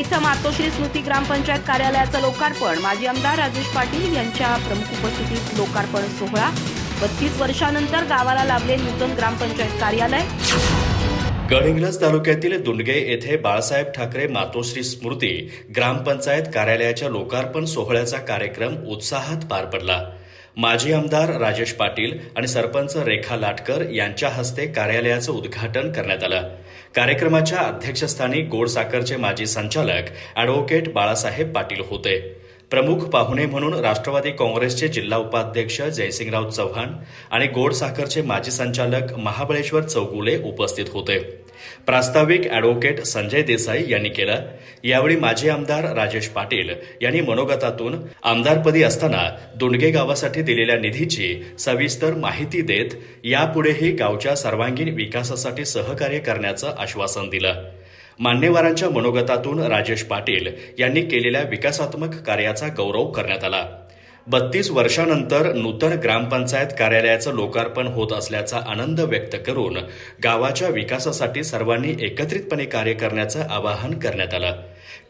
इथं मातोश्री स्मृती ग्रामपंचायत कार्यालयाचं लोकार्पण. माजी आमदार राजेश पाटील यांच्या प्रमुख उपस्थितीत लोकार्पण सोहळा. बत्तीस वर्षानंतर गावाला लाभले नूतन ग्रामपंचायत कार्यालय. गडहिंग्लज तालुक्यातील दुंडगे येथे बाळासाहेब ठाकरे मातोश्री स्मृती ग्रामपंचायत कार्यालयाच्या लोकार्पण सोहळ्याचा कार्यक्रम उत्साहात पार पडला. माजी आमदार राजेश पाटील आणि सरपंच रेखा लाटकर यांच्या हस्ते कार्यालयाचं उद्घाटन करण्यात आलं. कार्यक्रमाच्या अध्यक्षस्थानी गोडसाखरचे माजी संचालक अॅडव्होकेट बाळासाहेब पाटील होते. प्रमुख पाहुणे म्हणून राष्ट्रवादी काँग्रेसचे जिल्हा उपाध्यक्ष जयसिंगराव चव्हाण आणि गोडसाखरचे माजी संचालक महाबळेश्वर चौगुले उपस्थित होते. प्रास्ताविक ॲडव्होकेट संजय देसाई यांनी केलं. यावेळी माजी आमदार राजेश पाटील यांनी मनोगतातून आमदारपदी असताना दुंडगे गावासाठी दिलेल्या निधीची सविस्तर माहिती देत यापुढेही गावच्या सर्वांगीण विकासासाठी सहकार्य करण्याचं आश्वासन दिलं. मान्यवरांच्या मनोगतातून राजेश पाटील यांनी केलेल्या विकासात्मक कार्याचा गौरव करण्यात आला. बत्तीस वर्षानंतर नूतन ग्रामपंचायत कार्यालयाचं लोकार्पण होत असल्याचा आनंद व्यक्त करून गावाच्या विकासासाठी सर्वांनी एकत्रितपणे कार्य करण्याचं आवाहन करण्यात आलं.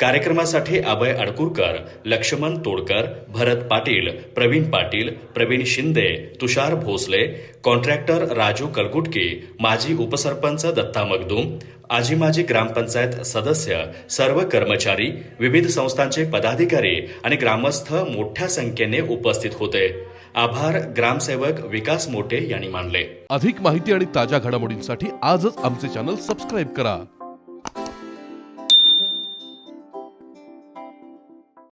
कार्यक्रमासाठी अभय अडकुरकर लक्ष्मण तोडकर भरत पाटील प्रवीण पाटील प्रवीण शिंदे तुषार भोसले कॉन्ट्रॅक्टर राजू कलगुटकी माजी उपसरपंच दत्ता मगदूम आजी माजी ग्रामपंचायत सदस्य सर्व कर्मचारी विविध संस्थांचे पदाधिकारी आणि ग्रामस्थ मोठ्या संख्येने उपस्थित होते. आभार ग्रामसेवक विकास मोठे यांनी मानले. अधिक माहिती आणि ताज्या घडामोडींसाठी आजच आमचे चॅनल सबस्क्राईब करा.